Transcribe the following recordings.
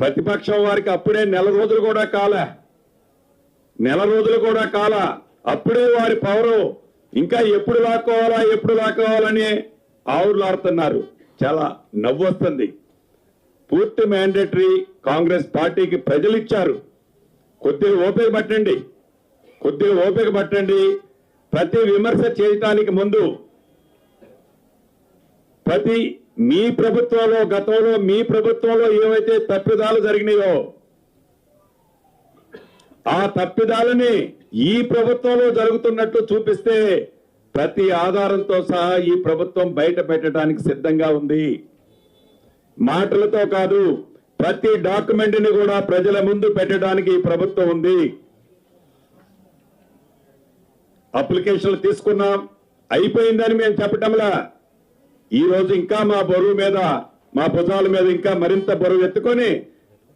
ప్రతిపక్షం వారికి అప్పుడే నెల రోజులు కూడా కాల. నెల రోజులు కూడా కాల. అప్పుడే వారి పవరు ఇంకా ఎప్పుడు లాక్కోవాలా ఎప్పుడు లాక్కోవాలని ఆవులాడుతున్నారు. చాలా నవ్వు వస్తుంది పూర్తి మ్యాండేటరీ కాంగ్రెస్ పార్టీకి ప్రజలు ఇచ్చారు కొద్దిగా ఓపిక పట్టండి. కొద్దిగా ఓపిక పట్టండి. ప్రతి విమర్శ చేయటానికి ముందు ప్రతి మీ ప్రభుత్వంలో గతంలో మీ ప్రభుత్వంలో ఏవైతే తప్పిదాలు జరిగినాయో ఆ తప్పిదాలని ఈ ప్రభుత్వంలో జరుగుతున్నట్లు చూపిస్తే ప్రతి ఆధారంతో సహా ఈ ప్రభుత్వం బయట పెట్టడానికి సిద్ధంగా ఉంది. మాటలతో కాదు ప్రతి డాక్యుమెంట్ని కూడా ప్రజల ముందు పెట్టడానికి ఈ ప్రభుత్వం ఉంది. అప్లికేషన్లు తీసుకున్నాం. అయిపోయిందని మేము చెప్పటంలా ఈ రోజు ఇంకా మా బరువు మీద మా భుజాల మీద ఇంకా మరింత బరువు ఎత్తుకొని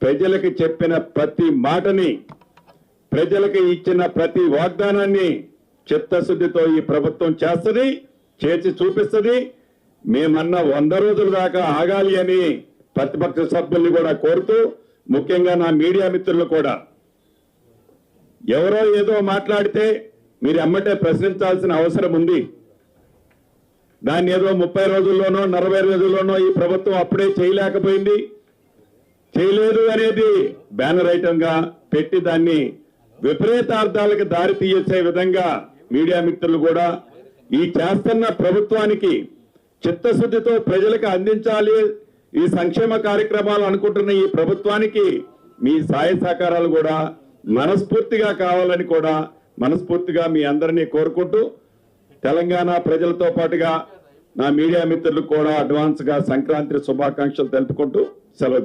ప్రజలకు చెప్పిన ప్రతి మాటని ప్రజలకు ఇచ్చిన ప్రతి వాగ్దానాన్ని చిత్తశుద్ధితో ఈ ప్రభుత్వం చేస్తుంది చేసి చూపిస్తుంది. మేమన్న వంద రోజుల దాకా ఆగాలి అని ప్రతిపక్ష సభ్యుల్ని కూడా కోరుతూ ముఖ్యంగా నా మీడియా మిత్రులు కూడా. ఎవరో ఏదో మాట్లాడితే మీరు ఎమ్మటే ప్రశ్నించాల్సిన అవసరం ఉంది. దాన్ని ఏదో ముప్పై రోజుల్లోనో నలభై రోజుల్లోనో ఈ ప్రభుత్వం అప్పుడే చేయలేకపోయింది. చేయలేదు అనేది బ్యానర్ ఐటమ్గా పెట్టి దాన్ని విపరీతార్థాలకు దారి తీయచ్చే విధంగా మీడియా మిత్రులు కూడా ఈ చేస్తున్న ప్రభుత్వానికి చిత్తశుద్ధితో ప్రజలకు అందించాలి. ఈ సంక్షేమ కార్యక్రమాలు అనుకుంటున్న ఈ ప్రభుత్వానికి మీ సాయ సహకారాలు కూడా మనస్ఫూర్తిగా కావాలని కూడా మనస్ఫూర్తిగా మీ అందరినీ కోరుకుంటూ తెలంగాణ ప్రజలతో పాటుగా నా మీడియా మిత్రులకు కూడా అడ్వాన్స్గా సంక్రాంతి శుభాకాంక్షలు తెలుపుకుంటూ సెలవు